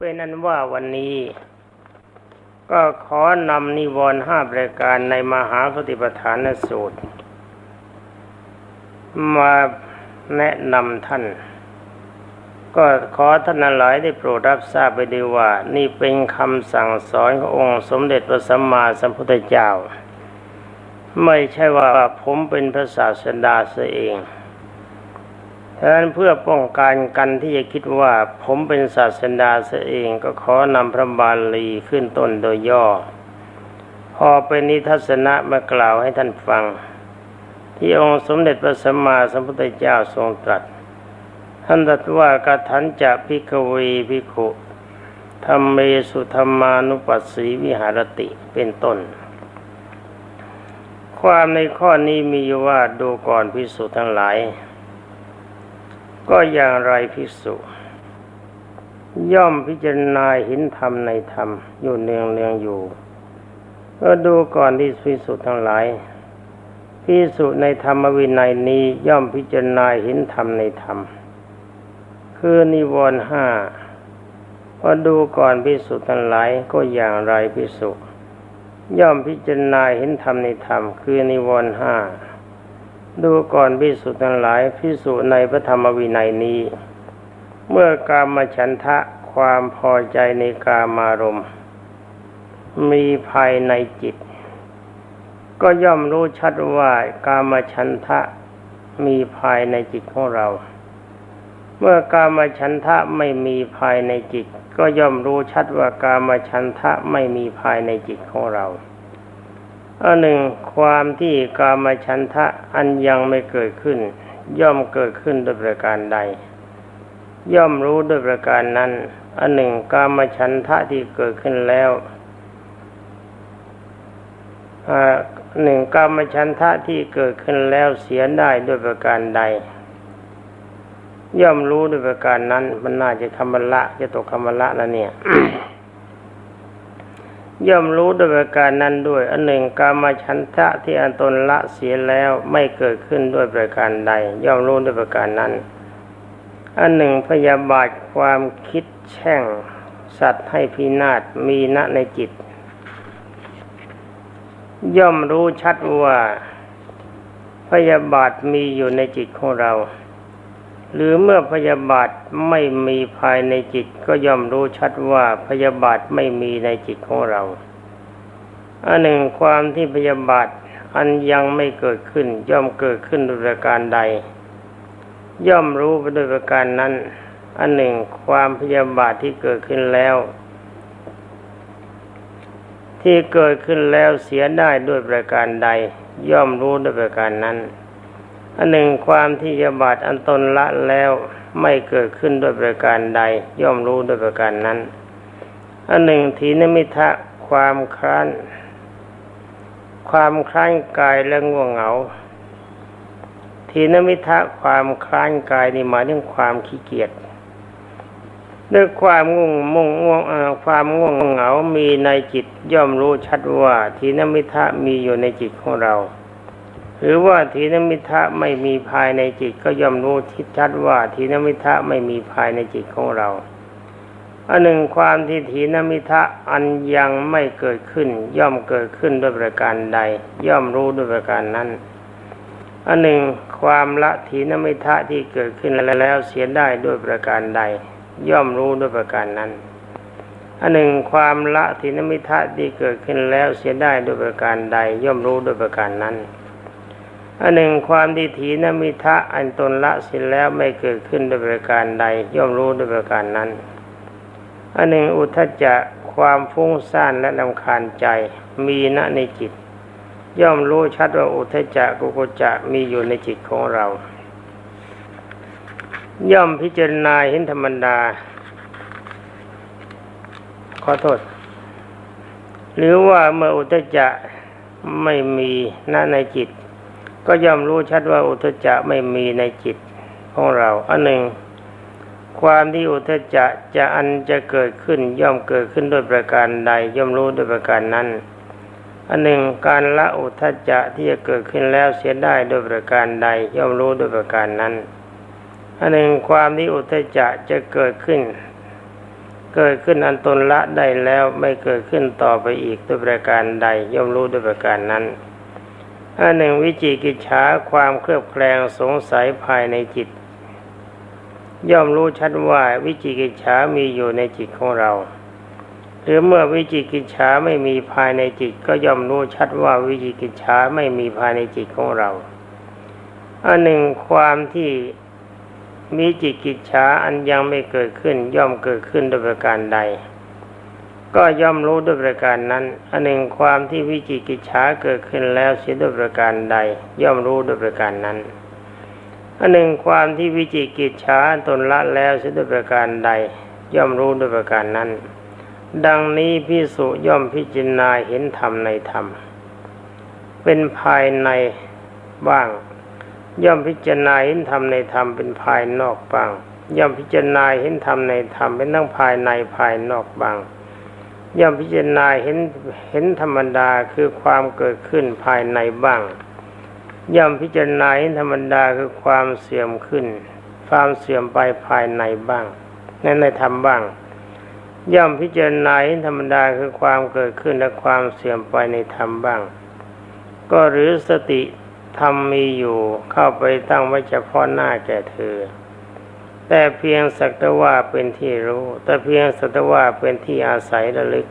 เป็นอันว่าวันนี้ ก็ขอนำนิวรณ์ห้าประการในมหาสติปัฏฐานสูตร มาแนะนำท่าน ก็ขอท่านหลายได้โปรดรับทราบไปดีว่า นี่เป็นคำสั่งสอนขององค์สมเด็จพระสัมมาสัมพุทธเจ้า ไม่ใช่ว่าผมเป็นพระศาสดาเสียเอง ฉะนั้นเพื่อป้องกันกันที่จะคิดว่าผมเป็นศาสดาเสียเองก็ขอนำพระบาลีขึ้นต้นโดยย่อ พอเป็นนิทัศนะมากล่าวให้ท่านฟัง ที่องค์สมเด็จพระสัมมาสัมพุทธเจ้าทรงตรัส ท่านตรัสว่ากทันจะพิกเวพิขุธรรมเมสุธรรมานุปัสสีวิหารติเป็นต้น ความในข้อนี้มีอยู่ว่าดูก่อนพิสุทั้งหลาย ก็อย่างไรพิสุย่อมพิจารณาเห็นธรรมในธรรม อยู่เนืองเนืองอยู่ก็ดูก่อนที่พิสุทั้งหลายพิสุในธรรมวินัยนี้ย่อมพิจารณาเห็นธรรมในธรรม คือนิวรณ์ห้าพอดูก่อนพิสุทั้งหลายก็อย่างไรพิสุย่อมพิจารณาเห็นธรรมในธรรม คือนิวรณ์ห้า ดูก่อนพิสุทั้งหลายพิสุในพระธรรมวินัยนี้ เมื่อกามฉันทะความพอใจในกามารมณ์มีภายในจิต ก็ย่อมรู้ชัดว่ากามฉันทะมีภายในจิตของเรา เมื่อกามฉันทะไม่มีภายในจิต ก็ย่อมรู้ชัดว่ากามฉันทะไม่มีภายในจิตของเรา อันหนึ่งความที่กามฉันทะอันยังไม่เกิดขึ้น ย่อมเกิดขึ้นด้วยประการใด ย่อมรู้ด้วยประการนั้น อันหนึ่งกามฉันทะที่เกิดขึ้นแล้วหนึ่งกามฉันทะที่เกิดขึ้นแล้วเสียได้ด้วยประการใด ย่อมรู้ด้วยประการนั้น มันน่าจะคำละจะตกคำละแล้วเนี่ย ย่อมรู้ด้วยประการนั้นด้วย อันหนึ่งกามฉันทะที่อันตนละเสียแล้วไม่เกิดขึ้นด้วยประการใด ย่อมรู้ด้วยประการนั้น อันหนึ่งพยาบาทความคิดแช่ง สัตว์ให้พินาศมีณในจิต ย่อมรู้ชัดว่าพยาบาทมีอยู่ในจิตของเรา หรือเมื่อพยาบาทไม่มีภายในจิตก็ย่อมรู้ชัดว่าพยาบาทไม่มีในจิตของเราอันหนึ่งความที่พยาบาทอันยังไม่เกิดขึ้น ย่อมเกิดขึ้นโดยประการใด ย่อมรู้ไปโดยประการนั้น อันหนึ่งความพยาบาทที่เกิดขึ้นแล้ว ที่เกิดขึ้นแล้วเสียได้ด้วยประการใด ย่อมรู้ด้วยประการนั้น อันหนึ่งความที่ยาบาทอันตนละแล้วไม่เกิดขึ้นด้วยประการใด ย่อมรู้ด้วยประการนั้น อันหนึ่งทีนมิทะความคร้านความคร้านกายและง่วงเหงา ทีนมิทะความคร้านกายนี่หมายถึงความขี้เกียจด้วยความง่วงมุ่งง่วงความง่วงเหงา มีในจิตย่อมรู้ชัดว่าทีนมิทะมีอยู่ในจิตของเรา หรือว่าทีนมิทะไม่มีภายในจิตก็ย่อมรู้ทิชัดว่าทีนมิทะไม่มีภายในจิตของเราอันหนึ่งความที่ทีนมิทะอันยังไม่เกิดขึ้น ย่อมเกิดขึ้นด้วยประการใด ย่อมรู้ด้วยประการนั้นอันหนึ่งความละทีนมิทะที่เกิดขึ้นแล้วเสียได้ด้วยประการใด ย่อมรู้ด้วยประการนั้นอันหนึ่งความละทินมิทะที่เกิดขึ้นแล้วเสียได้ด้วยประการใด ย่อมรู้ด้วยประการนั้น อันหนึ่งความที่ถีนมิทะอันตนละสียแล้วไม่เกิดขึ้นด้วยประการใด ย่อมรู้ด้วยประการนั้น อันหนึ่งอุทจจะความฟุ้งซ่านและลำคาญใจมีณในจิต ย่อมรู้ชัดว่าอุทจจะกุกุจจะมีอยู่ในจิตของเรา ย่อมพิจารณาเห็นธรรมดา ขอโทษ หรือว่าเมื่ออุทจจะไม่มีณในจิต ก็ย่อมรู้ชัดว่าอุทจจะไม่มีในจิตของเรา อันหนึ่ง ความที่อุทจจะจะอันจะเกิดขึ้นย่อมเกิดขึ้นด้วยประการใด ย่อมรู้ด้วยประการนั้นอันหนึ่งการละอุทจจะที่จะเกิดขึ้นแล้วเสียได้ด้วยประการใดย่อมรู้ด้วยประการนั้น อันหนึ่งความที่อุทจจะจะเกิดขึ้น เกิดขึ้นอันตนละได้แล้วไม่เกิดขึ้นต่อไปอีกด้วยประการใดย่อมรู้ด้วยประการนั้น อันหนึ่งวิจิกิจฉาความเคลือบแคลงสงสัยภายในจิต ย่อมรู้ชัดว่าวิจิกิจฉามีอยู่ในจิตของเรา หรือเมื่อวิจิกิจฉาไม่มีภายในจิต ก็ย่อมรู้ชัดว่าวิจิกิจฉาไม่มีภายในจิตของเราอันหนึ่งความที่มีจิตกิจฉาอันยังไม่เกิดขึ้นย่อมเกิดขึ้นโดยประการใด ก็ย่อมรู้ด้วยประการนั้น อันหนึ่งความที่วิจิกิจฉาเกิดขึ้นแล้วเสียด้วยประการใด ย่อมรู้ด้วยประการนั้นอันหนึ่งความที่วิจิกิจฉาตนละแล้วเสียด้วยประการใด ย่อมรู้ด้วยประการนั้น ดังนี้พิสุย่อมพิจารณาเห็นธรรมในธรรม เป็นภายในบ้าง ย่อมพิจารณาเห็นธรรมในธรรมเป็นภายนอกบ้าง ย่อมพิจารณาเห็นธรรมในธรรมเป็นทั้งภายในภายนอกบ้าง ย่อมพิจารณาเห็นเห็นธรรมดาคือความเกิดขึ้นภายในบ้าง ย่อมพิจารณาเห็นธรรมดาคือความเสื่อมขึ้น ความเสื่อมไปภายในบ้างในในธรรมบ้าง ย่อมพิจารณาเห็นธรรมดาคือความเกิดขึ้นและความเสื่อมไปในธรรมบ้าง ก็หรือสติธรรมมีอยู่เข้าไปตั้งไว้เฉพาะหน้าแก่เธอ แต่เพียงสักแต่ว่าเป็นที่รู้ แต่เพียงสักแต่ว่าเป็นที่อาศัยระลึก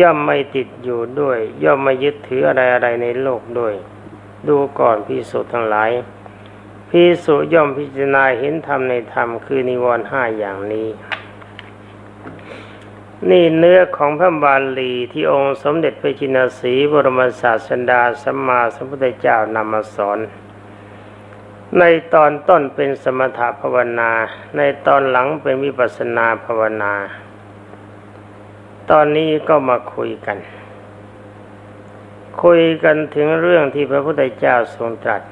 ย่อมไม่ติดอยู่ด้วย ย่อมไม่ยึดถืออะไรอะไรในโลกด้วย ดูก่อนพิสุทั้งหลายพิสุย่อมพิจารณาเห็นธรรมในธรรมคือนิวรณ์ห้าอย่างนี้ นี่เนื้อของพระบาลีที่องค์สมเด็จพระจินสีบรมศาสดาสัมมาสัมพุทธเจ้านำมาสอน ในตอนต้นเป็นสมถภาวนา ในตอนหลังเป็นวิปัสสนาภาวนา ตอนนี้ก็มาคุยกัน คุยกันถึงเรื่องที่พระพุทธเจ้าทรงตรัส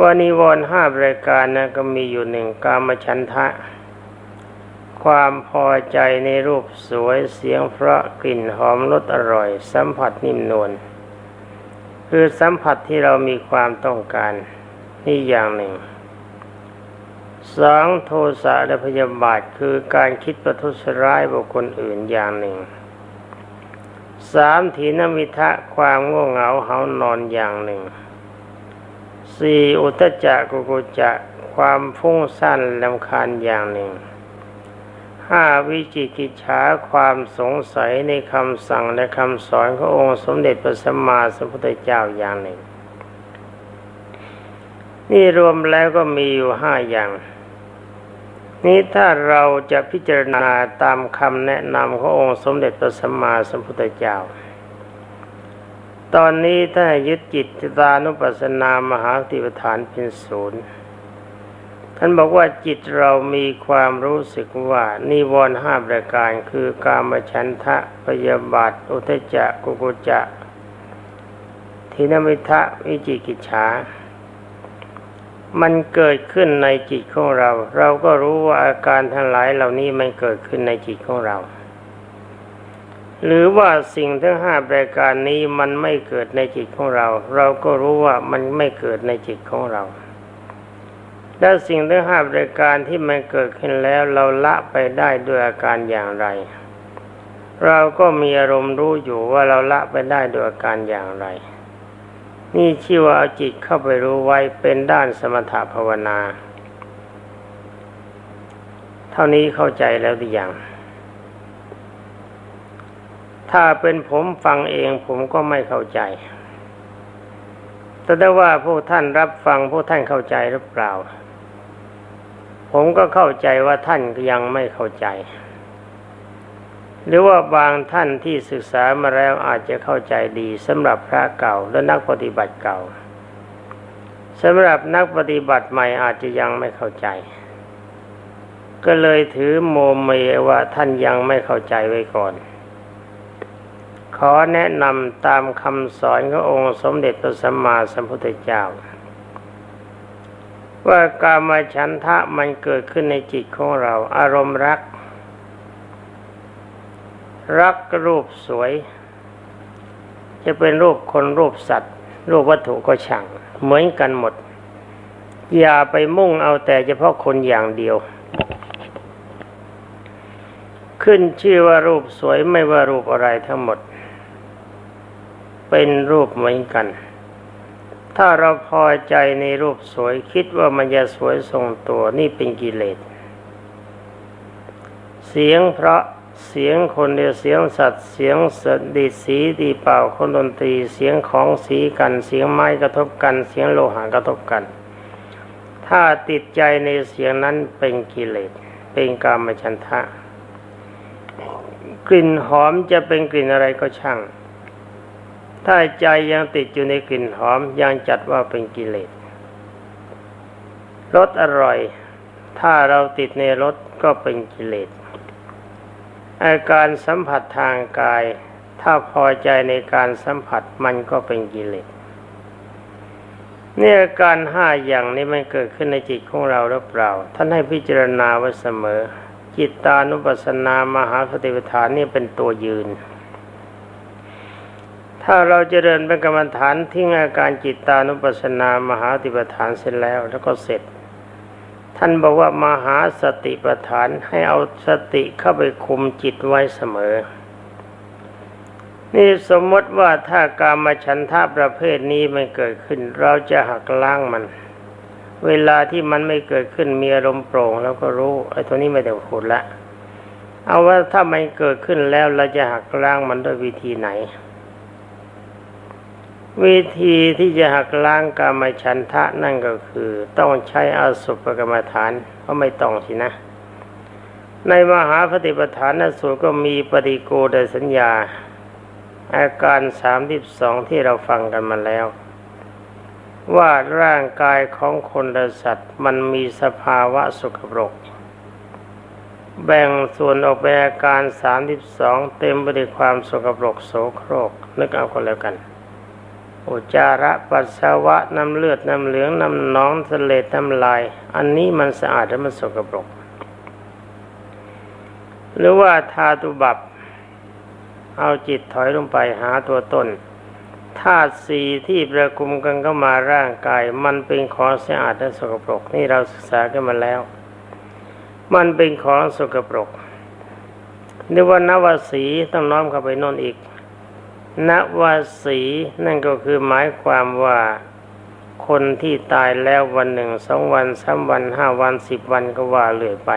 ว่านิวรณ์ห้ารายการนะก็มีอยู่หนึ่งกามฉันทะ ความพอใจในรูปสวยเสียงเพราะกลิ่นหอมรสอร่อย สัมผัสนิ่มนวลคือสัมผัสที่เรามีความต้องการ นี่อย่างหนึ่งสองโทสะและพยาบาทคือการคิดประทุษร้ายบุคคลอื่นอย่างหนึ่งสามถีนมิทะความง่วงเหงาเหานอนอย่างหนึ่งสี่อุตจักกุกุจักความฟุ้งซ่านลำคาญอย่างหนึ่งห้าวิจิกิจฉาความสงสัยในคำสั่งและคำสอนขององค์สมเด็จพระสัมมาสัมพุทธเจ้าอย่างหนึ่ง นี่รวมแล้วก็มีอยู่ห้าอย่าง นี้ถ้าเราจะพิจารณาตามคำแนะนำขององค์สมเด็จพระสัมมาสัมพุทธเจ้า ตอนนี้ถ้ายึดจิตตานุปัสสนามหาติปฐานเป็นศูนย์ท่านบอกว่าจิตเรามีความรู้สึกว่านิวรณ์ห้าประการคือกามฉันทะพยาบาทอุทจจะกุกุจะทินมิทะวิจิกิจฉา มันเกิดขึ้นในจิตของเรา เราก็รู้ว่าอาการทั้งหลายเหล่านี้มันเกิดขึ้นในจิตของเรา หรือว่าสิ่งทั้งห้าประการนี้มันไม่เกิดในจิตของเรา เราก็รู้ว่ามันไม่เกิดในจิตของเราและสิ่งทั้งห้าประการที่มันเกิดขึ้นแล้วเราละไปได้ด้วยอาการอย่างไร เราก็มีอารมณ์รู้อยู่ว่าเราละไปได้ด้วยอาการอย่างไร นี่ชื่อว่าเอาจิตเข้าไปรู้ไว้เป็นด้านสมถภาวนา เท่านี้เข้าใจแล้วหรือยังถ้าเป็นผมฟังเองผมก็ไม่เข้าใจ แต่ได้ว่าพวกท่านรับฟังพวกท่านเข้าใจหรือเปล่า ผมก็เข้าใจว่าท่านยังไม่เข้าใจ หรือว่าบางท่านที่ศึกษามาแล้วอาจจะเข้าใจดีสำหรับพระเก่าและนักปฏิบัติเก่าสำหรับนักปฏิบัติใหม่อาจจะยังไม่เข้าใจ ก็เลยถือโมเมว่าท่านยังไม่เข้าใจไว้ก่อน ขอแนะนำตามคำสอนขององค์สมเด็จพระสัมมาสัมพุทธเจ้า ว่ากามฉันทะมันเกิดขึ้นในจิตของเรา อารมณ์รัก รักรูปสวย จะเป็นรูปคนรูปสัตว์ รูปวัตถุก็ช่าง เหมือนกันหมด อย่าไปมุ่งเอาแต่เฉพาะคนอย่างเดียว ขึ้นชื่อว่ารูปสวยไม่ว่ารูปอะไรทั้งหมด เป็นรูปเหมือนกัน ถ้าเราพอใจในรูปสวยคิดว่ามันจะสวยทรงตัวนี่เป็นกิเลสเสียงเพราะ เสียงคนเดียวเสียงสัตว์เสียงสดีสีดีเป่าคนดนตรีเสียงของสีกันเสียงไม้กระทบกัน เสียงโลหะกระทบกัน ถ้าติดใจในเสียงนั้นเป็นกิเลสเป็นกามฉันทะ กลิ่นหอมจะเป็นกลิ่นอะไรก็ช่าง ถ้าใจยังติดอยู่ในกลิ่นหอมยังจัดว่าเป็นกิเลสรสอร่อย ถ้าเราติดในรสก็เป็นกิเลส อาการสัมผัสทางกาย ถ้าพอใจในการสัมผัสมันก็เป็นกิเลสเนี่ยอาการห้าอย่างนี้มันเกิดขึ้นในจิตของเราหรือเปล่า ท่านให้พิจารณาไว้เสมอ จิตตานุปัสสนามหาสติปัฏฐานนี่เป็นตัวยืน ถ้าเราจเจริญเป็นกรรมฐานทิ้งอาการจิตตานุปัสสนามหาสติปัฏฐานเสร็จแล้ว แล้วก็เสร็จ ท่านบอกว่ามหาสติปัฏฐานให้เอาสติเข้าไปคุมจิตไว้เสมอ นี่สมมติว่าถ้ากามฉันทะประเภทนี้มันเกิดขึ้น เราจะหักล้างมัน เวลาที่มันไม่เกิดขึ้นมีอารมณ์โปร่งแล้วก็รู้ไอ้ตัวนี้ไม่ต้พูดละ เอาว่าถ้ามันเกิดขึ้นแล้วเราจะหักล้างมันด้วยวิธีไหน วิธีที่จะหักล้างกามฉันทะนั่นก็คือ ต้องใช้อาสุปกรรมฐานเพราะไม่ต้องสินะ ในมหาปฏิปทานนสูตรก็มีปฏิโกดสัญญา อาการสามสิบสองที่เราฟังกันมาแล้ว ว่าร่างกายของคนและสัตว์มันมีสภาวะสุขปรก แบ่งส่วนออกเป็นอาการสามสิบสองเต็มไปด้วยความสกปรกโสโครกนึกเอาก็แล้วกัน อุจาระปัสสาวะน้ำเลือดน้ำเหลืองน้ำหนองเลดน้ำลาย อันนี้มันสะอาดและมันสกปรก หรือว่าทาตุบับ เอาจิตถอยลงไปหาตัวตนธาตุสีที่ประกุมกันเข้ามาร่างกาย มันเป็นของสะอาดและสกปรก นี่เราศึกษากันมาแล้ว มันเป็นของสกปรกหรือว่า นวสีต้องน้อมเข้าไปน่นอีก นวสีนั่นก็คือหมายความว่า คนที่ตายแล้ววันหนึ่งสองวันสามวันห้าวันสิบวันก็ว่าเลื่อยไป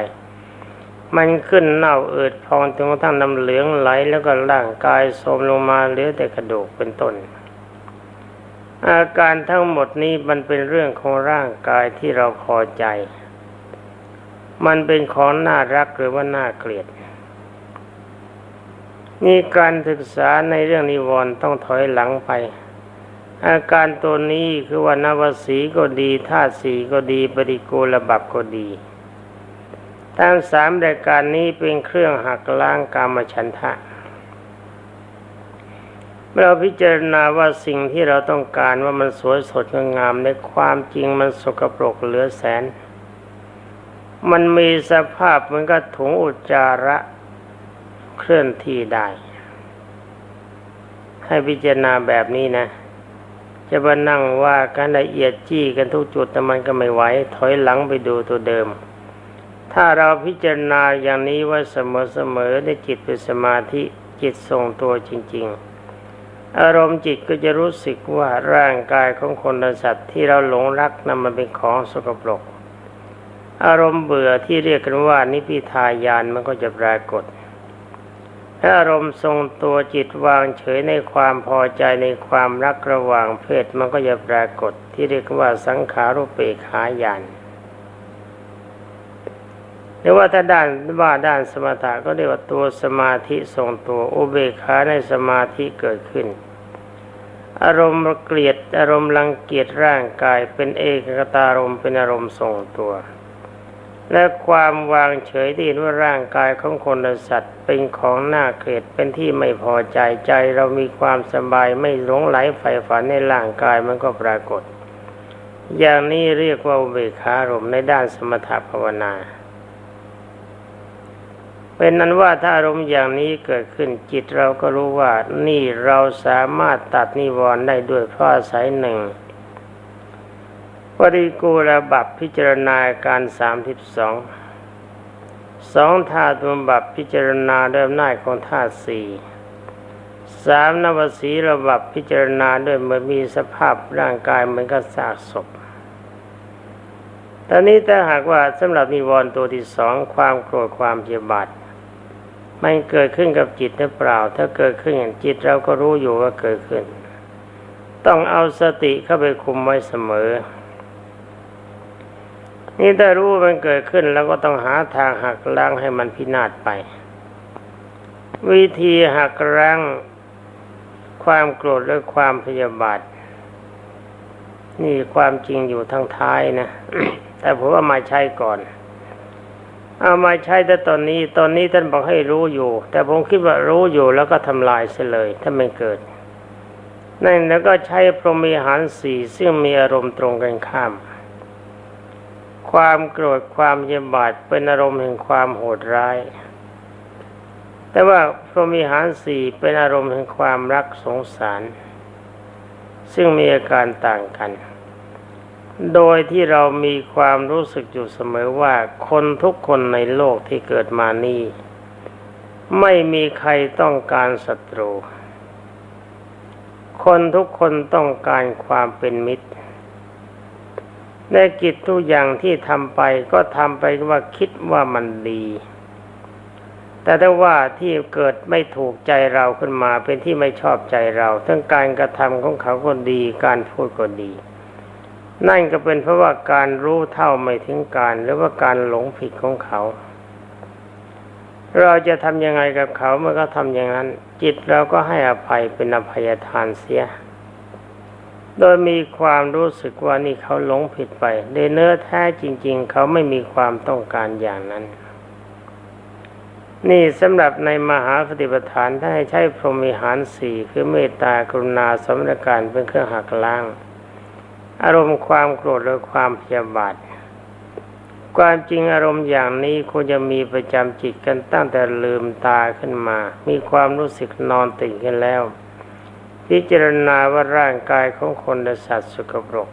มันขึ้นเน่าเอิดพองจนกระทั่งน้ำเหลืองไหลแล้วก็ร่างกายโทรมลงมาเหลือแต่กระดูกเป็นต้น อาการทั้งหมดนี้มันเป็นเรื่องของร่างกายที่เราพอใจ มันเป็นของน่ารักหรือว่าน่าเกลียด นี่การศึกษาในเรื่องนิวรณ์ต้องถอยหลังไป อาการตัวนี้คือว่านวสีก็ดีธาตุสีก็ดีปฏิโกูลบับก็ดีทั้งสามรายการนี้เป็นเครื่องหักล้างกามฉันทะ เราพิจารณาว่าสิ่งที่เราต้องการว่ามันสวยสดงามในความจริงมันสกปรกเหลือแสน มันมีสภาพเหมือนกับถุงอุจจาระ เคลื่อนที่ได้ ให้พิจารณาแบบนี้นะ จะมานั่งว่ากันละเอียดจี้กันทุกจุดแต่มันก็ไม่ไหวถอยหลังไปดูตัวเดิม ถ้าเราพิจารณาอย่างนี้ว่าเสมอๆในจิตเป็นสมาธิจิตทรงตัวจริง ๆอารมณ์จิตก็จะรู้สึกว่าร่างกายของคนและสัตว์ที่เราหลงรักนั้นมันเป็นของสกปรก อารมณ์เบื่อที่เรียกกันว่านิพิทายานมันก็จะปรากฏ ถ้าอารมณ์ทรงตัวจิตวางเฉยในความพอใจในความรักระหว่างเพศมันก็จะปรากฏที่เรียกว่าสังขารุปเปกขายานหรือว่าถ้าด้านว่าด้านสมถะก็เรียกว่าตัวสมาธิทรงตัวอุเบกขาในสมาธิเกิดขึ้น อารมณ์เกลียดอารมณ์รังเกียจร่างกายเป็นเอกคตารมณ์เป็นอารมณ์ทรงตัว และความวางเฉยที่เห็นว่าร่างกายของคนและสัตว์ เป็นของน่าเกลียดเป็นที่ไม่พอใจใจเรามีความสบายไม่หลงไหลใฝ่ฝันในร่างกายมันก็ปรากฏ อย่างนี้เรียกว่าเบกขารมในด้านสมถภาวนา เป็นนั้นว่าถ้าอารมณ์อย่างนี้เกิดขึ้นจิตเราก็รู้ว่านี่เราสามารถตัดนิวรณ์ได้ด้วยเพราะอาศัยหนึ่ง ปริกูระบับพิจารณาการสามสิบสองสองธาตุบำบับพิจารณาด้วยอำนาจของธาตุสี่สามนวสีระบับพิจารณาด้วยเมื่อมีสภาพร่างกายเหมือนกับซากศพตอนนี้ถ้าหากว่าสำหรับนิวรณ์ตัวที่สองความโกรธความเพียบาทมันเกิดขึ้นกับจิตหรือเปล่า ถ้าเกิดขึ้นจิตเราก็รู้อยู่ว่าเกิดขึ้น ต้องเอาสติเข้าไปคุมไว้เสมอ นี่ถ้ารู้มันเกิดขึ้นแล้วก็ต้องหาทางหักล้างให้มันพินาศไป วิธีหักล้างความโกรธและความพยาบาท นี่ความจริงอยู่ทางท้ายนะแต่ผมว่ามาใช้ก่อน เอามาใช้แต่ตอนนี้ ตอนนี้ท่านบอกให้รู้อยู่ แต่ผมคิดว่ารู้อยู่แล้วก็ทำลายเสียเลย ถ้าไม่เกิดนั่นแล้วก็ใช้พรหมีหารสี่ซึ่งมีอารมณ์ตรงกันข้าม ความโกรธความเยบาทเป็นอารมณ์แห่งความโหดร้าย แต่ว่าพรหมีหารสี่เป็นอารมณ์แห่งความรักสงสาร ซึ่งมีอาการต่างกัน โดยที่เรามีความรู้สึกอยู่เสมอว่าคนทุกคนในโลกที่เกิดมานี้ไม่มีใครต้องการศัตรู คนทุกคนต้องการความเป็นมิตร ในกิจทุกอย่างที่ทำไปก็ทำไปว่าคิดว่ามันดี แต่ถ้าว่าที่เกิดไม่ถูกใจเราขึ้นมาเป็นที่ไม่ชอบใจเรา ทั้งการกระทำของเขาก็ดี การพูดก็ดี นั่นก็เป็นเพราะว่าการรู้เท่าไม่ถึงการหรือว่าการหลงผิดของเขา เราจะทำยังไงกับเขาเมื่อเขาทำอย่างนั้น จิตเราก็ให้อภัยเป็นอภัยทานเสีย โดยมีความรู้สึกว่านี่เขาหลงผิดไปโดยเนื้อแท้จริง ๆ เขาไม่มีความต้องการอย่างนั้น นี่สำหรับในมหาปฏิปทานถ้าให้ใช้พรหมิหารสี่คือเมตตากรุณาสมรการเป็นเครื่องหักล้าง อารมณ์ความโกรธหรือความพยาบาทความจริงอารมณ์อย่างนี้ควรจะมีประจำจิตกันตั้งแต่ลืมตาขึ้นมา มีความรู้สึกนอนตื่นขึ้นแล้ว พิจารณาว่าร่างกายของคนและสัตว์สกปรก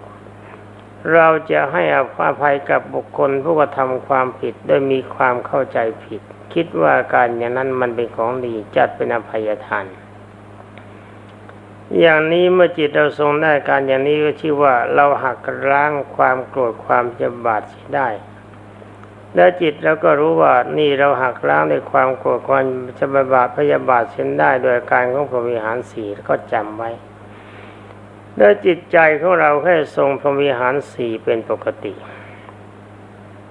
เราจะให้อภัยกับบุคคลผู้กระทำความผิดโดยมีความเข้าใจผิด คิดว่าการอย่างนั้นมันเป็นของดีจัดเป็นอภัยทาน อย่างนี้เมื่อจิตเราทรงได้การอย่างนี้ก็ชื่อว่าเราหักล้างความโกรธความจะบาดได้ แล้วจิตเราก็รู้ว่านี่เราหักล้างในความโกรธความจะบาดพยาบาทเส้นได้โดยการของพรหมิหารสีก็จำไว้แล้วจิตใจของเราแค่ทรงพรหมิหารสี่เป็นปกติ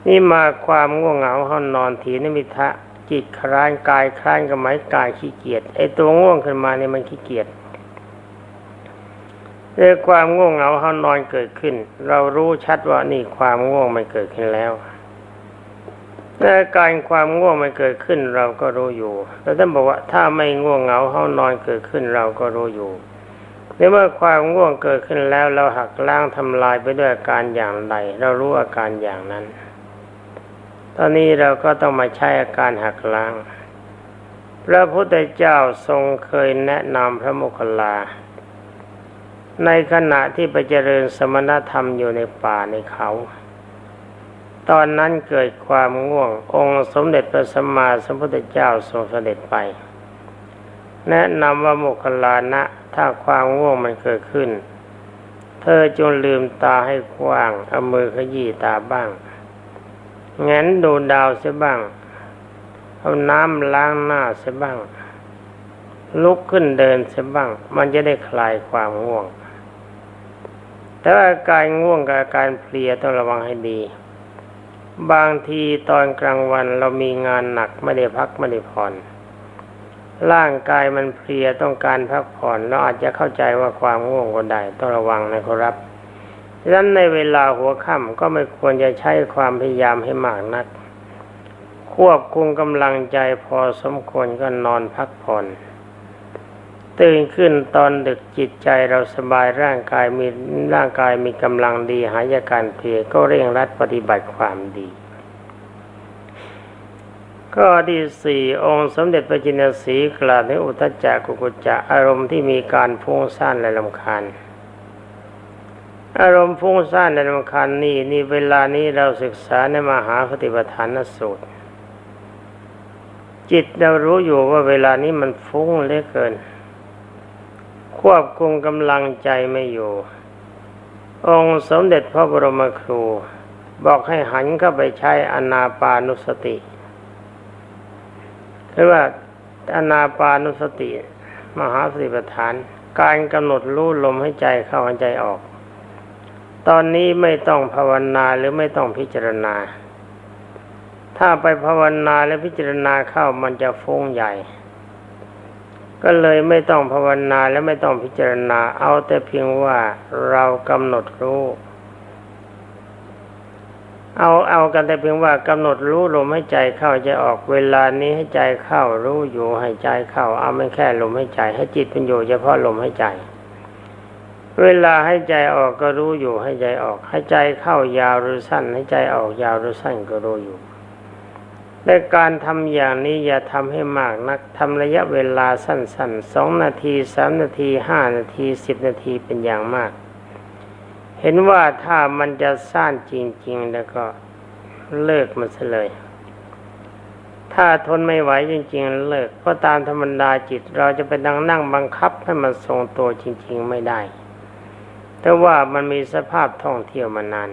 นี่มาความง่วงเหงาห้อนนอนถีนมิทะจิตคลานกายคลานกับไม้กายขี้เกียจไอตัวง่วงขึ้นมาเนี่ยมันขี้เกียจเรื่องความง่วงเหงาห้อนนอนเกิดขึ้น เรารู้ชัดว่านี่ความง่วงมันเกิดขึ้นแล้ว แต่การความง่วงมันเกิดขึ้นเราก็รู้อยู่ แล้วท่านบอกว่าถ้าไม่ง่วงเหงาห้อนอนเกิดขึ้นเราก็รู้อยู่ในเมื่อความง่วงเกิดขึ้นแล้วเราหักล้างทำลายไปด้วยอาการอย่างไรเรารู้อาการอย่างนั้น ตอนนี้เราก็ต้องมาใช้อาการหักล้าง พระพุทธเจ้าทรงเคยแนะนำพระโมคคัลลา ในขณะที่ไปเจริญสมณธรรมอยู่ในป่าในเขา ตอนนั้นเกิดความง่วง องค์สมเด็จพระสัมมาสัมพุทธเจ้าทรงเสด็จไป แนะนำว่าโมคลานะถ้าความง่วงมันเกิดขึ้น เธอจงลืมตาให้กว้างเอามือขยี้ตาบ้างงั้นดูดาวเสียบ้าง เอาน้ำล้างหน้าเสียบ้าง ลุกขึ้นเดินเสียบ้าง มันจะได้คลายความง่วง แต่ว่าอาการง่วงกับอาการเพลียต้องระวังให้ดี บางทีตอนกลางวันเรามีงานหนักไม่ได้พักไม่ได้ผ่อน ร่างกายมันเพลียต้องการพักผ่อนเราอาจจะเข้าใจว่าความง่วงก็ได้ต้องระวังนะครับดังนั้นในเวลาหัวค่ำก็ไม่ควรจะใช้ความพยายามให้มากนัก ควบคุมกำลังใจพอสมควรก็นอนพักผ่อน ตื่นขึ้นตอนดึกจิตใจเราสบายร่างกายมีร่างกายมีกำลังดีหายาการเพลียก็เร่งรัดปฏิบัติความดีก็ที่สี่องค์สมเด็จพระจินสีกล่าวในอุทจจะกุกุจจะอารมณ์ที่มีการพุ่งซ่านและลำคาญอารมณ์ฟุ้งซ่านในลำคาญนี่นี่เวลานี้เราศึกษาในมหาปฏิปทานสูตร จิตเรารู้อยู่ว่าเวลานี้มันฟุ้งเหลือเกิน ควบคุมกำลังใจไม่อยู่ องค์สมเด็จพระบรมครู บอกให้หันเข้าไปใช้อนาปานุสติคือว่าอนาปานุสติ มหาสติปัฏฐาน การกำหนดรู้ลมให้ใจเข้าหายใจออก ตอนนี้ไม่ต้องภาวนาหรือไม่ต้องพิจารณา ถ้าไปภาวนาและพิจารณาเข้ามันจะฟุ้งใหญ่ ก็เลยไม่ต้องภาวนาและไม่ต้องพิจารณาเอาแต่เพียงว่าเรากำหนดรู้เอาเอากันแต่เพียงว่ากำหนดรู้ลมให้ใจเข้าใจออกเวลานี้ให้ใจเข้ารู้อยู่ให้ใจเข้าเอาไม่แค่ลมให้ใจ ให้จิตเป็นอยู่เฉพาะลมให้ใจ เวลาให้ใจออกก็รู้อยู่ให้ใจออก ให้ใจเข้ายาวหรือสั้น ให้ใจออกยาวหรือสั้นก็รู้อยู่ ในการทำอย่างนี้อย่าทำให้มากนักทำระยะเวลาสั้นๆสองนาทีสามนาทีห้านาทีสิบนาทีเป็นอย่างมาก เห็นว่าถ้ามันจะสั้นจริง ๆ แล้วก็เลิกมันซะเลย ถ้าทนไม่ไหวจริง ๆ เลิกเพราะตามธรรมดาจิต เราจะไปนั่งนั่งบังคับให้มันทรงตัวจริง ๆ ไม่ได้ แต่ว่ามันมีสภาพท่องเที่ยวมานาน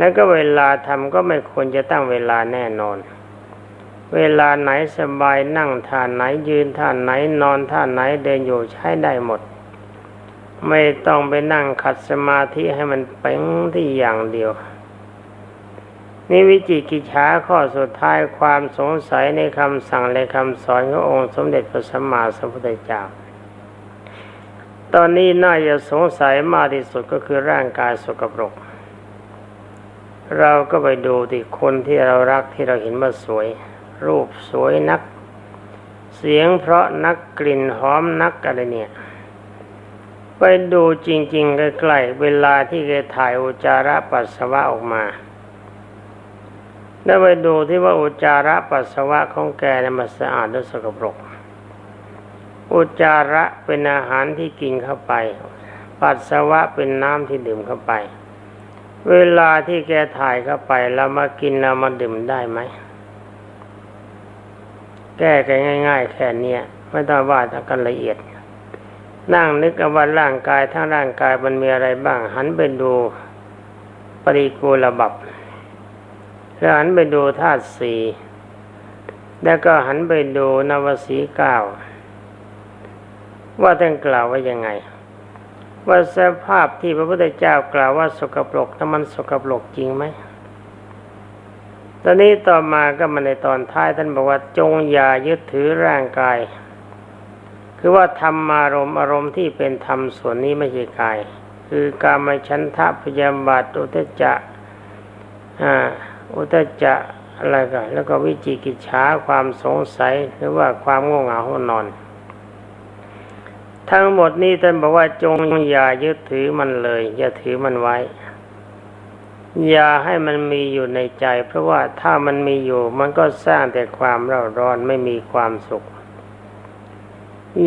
แล้วก็เวลาทำก็ไม่ควรจะตั้งเวลาแน่นอน เวลาไหนสบายนั่งท่าไหนยืนท่าไหนนอนท่าไหนเดินอยู่ใช้ได้หมด ไม่ต้องไปนั่งขัดสมาธิให้มันเป่งที่อย่างเดียวนี่วิจิกิจฉาข้อสุดท้ายความสงสัยในคำสั่งและคำสอนขององค์สมเด็จพระสัมมาสัมพุทธเจ้า ตอนนี้น่าจะสงสัยมากที่สุดก็คือร่างกายสกปรก เราก็ไปดูที่คนที่เรารักที่เราเห็นว่าสวย รูปสวยนัก เสียงเพราะนักกลิ่นหอมนักอะไรเนี่ย ไปดูจริงๆใกล้ๆเวลาที่แกถ่ายอุจาระปัสสาวะออกมาแล้วไปดูที่ว่าอุจาระปัสสาวะของแกเนี่ยมันสะอาดหรือสกปรก อุจจาระเป็นอาหารที่กินเข้าไป ปัสสาวะเป็นน้ำที่ดื่มเข้าไป เวลาที่แกถ่ายเข้าไปเรามากินเรามาดื่มได้ไหม แก้กันง่าย ๆ แค่เนี้ยไม่ต้องว่ากันละเอียด นั่งนึกเอาว่าร่างกายทั้งร่างกายมันมีอะไรบ้าง หันไปดูปริกูลบับแล้วหันไปดูธาตุสี่แล้วก็หันไปดูนวสีเก้าว่าท่านกล่าวว่ายังไง ว่าสภาพที่พระพุทธเจ้ากล่าวว่าสกปรกนั้นมันสกปรกจริงไหมตอนนี้ต่อมาก็มาในตอนท้ายท่านบอกว่าจงอย่ายึดถือร่างกาย คือว่าธรรมารมณ์อารมณ์ที่เป็นธรรมส่วนนี้ไม่ใช่กาย คือการมชันทะพยาบาทอุตจะอ่าอุตจะอะไรกันแล้วก็วิจิกิจฉาความสงสัยหรือว่าความง่วงเหงาห้นอน ทั้งหมดนี้ท่านบอกว่าจงอย่ายึดถือมันเลย อย่าถือมันไว้ อย่าให้มันมีอยู่ในใจ เพราะว่าถ้ามันมีอยู่มันก็สร้างแต่ความเร่าร้อนไม่มีความสุข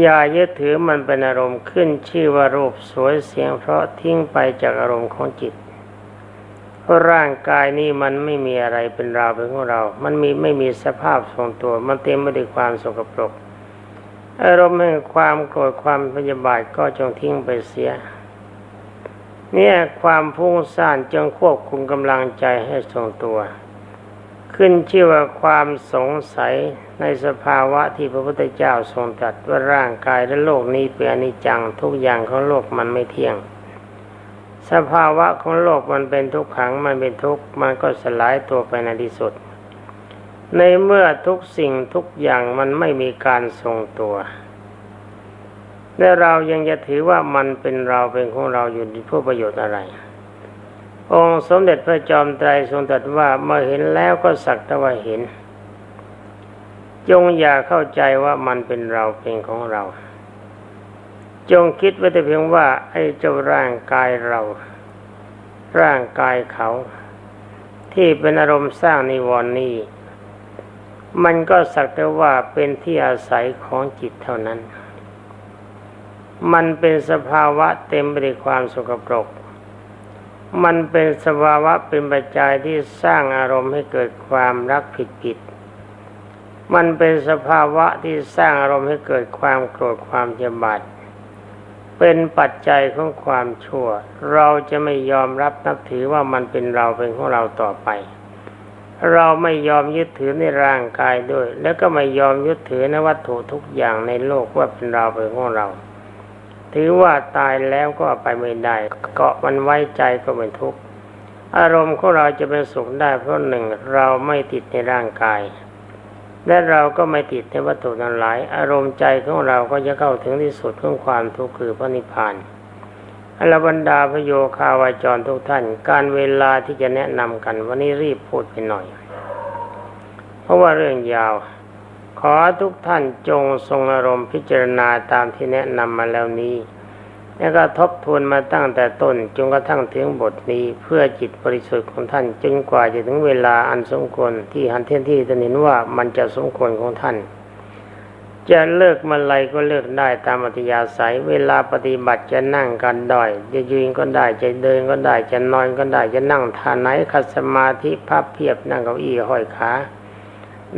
อย่ายึดถือมันเป็นอารมณ์ขึ้นชื่อว่ารูปสวยเสียง เพราะทิ้งไปจากอารมณ์ของจิตเพราะร่างกายนี้มันไม่มีอะไรเป็นเราเป็นของเรา มันมีไม่มีสภาพทรงตัว มันเต็มไปด้วยความสกปรก อารมณ์แห่งความโกรธความพยาบาทก็จงทิ้งไปเสีย เนี่ยความพุ่งซ่านจงควบคุมกำลังใจให้ทรงตัว ขึ้นชื่อว่าความสงสัยในสภาวะที่พระพุทธเจ้าทรงตรัสว่าร่างกายและโลกนี้เป็นอนิจจังทุกอย่างของโลกมันไม่เที่ยง สภาวะของโลกมันเป็นทุกขังมันเป็นทุกข์มันก็สลายตัวไปในที่สุด ในเมื่อทุกสิ่งทุกอย่างมันไม่มีการทรงตัวและเรายังจะถือว่ามันเป็นเราเป็นของเราอยู่เพื่อประโยชน์อะไร องค์สมเด็จพระจอมไตรทรงตรัสว่าเมื่อเห็นแล้วก็สักแต่ว่าเห็น จงอย่าเข้าใจว่ามันเป็นเราเป็นของเรา จงคิดไว้แต่เพียงว่าไอ้เจ้าร่างกายเรา ร่างกายเขา ที่เป็นอารมณ์สร้างนิวรณ์นี้ มันก็สักแต่ว่าเป็นที่อาศัยของจิตเท่านั้น มันเป็นสภาวะเต็มไปด้วยความสกปรก มันเป็นสภาวะเป็นปัจจัยที่สร้างอารมณ์ให้เกิดความรักผิดผิด มันเป็นสภาวะที่สร้างอารมณ์ให้เกิดความโกรธความเจ็บาดเป็นปัจจัยของความชั่ว เราจะไม่ยอมรับนับถือว่ามันเป็นเราเป็นของเราต่อไป เราไม่ยอมยึดถือในร่างกายด้วย แล้วก็ไม่ยอมยึดถือในวัตถุทุกอย่างในโลกว่าเป็นเราเป็นของเรา ถือว่าตายแล้วก็ไปไม่ได้เกาะมันไว้ใจก็เป็นทุกข์อารมณ์ของเราจะเป็นสุขได้เพราะหนึ่งเราไม่ติดในร่างกาย และเราก็ไม่ติดในวัตถุทั้งหลาย อารมณ์ใจของเราก็จะเข้าถึงที่สุดของความทุกข์คือพระนิพพาน อรบรรดาพโยคาวาจรทุกท่าน การเวลาที่จะแนะนำกัน วันนี้รีบพูดไปหน่อย เพราะว่าเรื่องยาว ขอทุกท่านจงทรงอารมณ์พิจารณาตามที่แนะนำมาแล้วนี้ แล้วก็ทบทวนมาตั้งแต่ต้นจนกระทั่งถึงบทนี้เพื่อจิตบริสุทธิ์ของท่านจนกว่าจะถึงเวลาอันสมควรที่หันเทียนที่ท่านเห็นว่ามันจะสมควรของท่าน จะเลิกเมื่อไรก็เลิกได้ตามอัธยาศัย เวลาปฏิบัติจะนั่งกันได้จะยืนก็ได้จะเดินก็ได้จะนอนก็ได้จะนั่งท่าไหนขัดสมาธิพับเพียบนั่งเก้าอี้ห้อยขา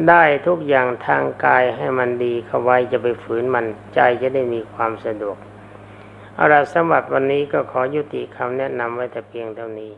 ได้ทุกอย่างทางกายให้มันดีเข้าไว้จะไปฝืนมันใจจะได้มีความสะดวกเอาละสำหรับวันนี้ก็ขอยุติคำแนะนำไว้แต่เพียงเท่านี้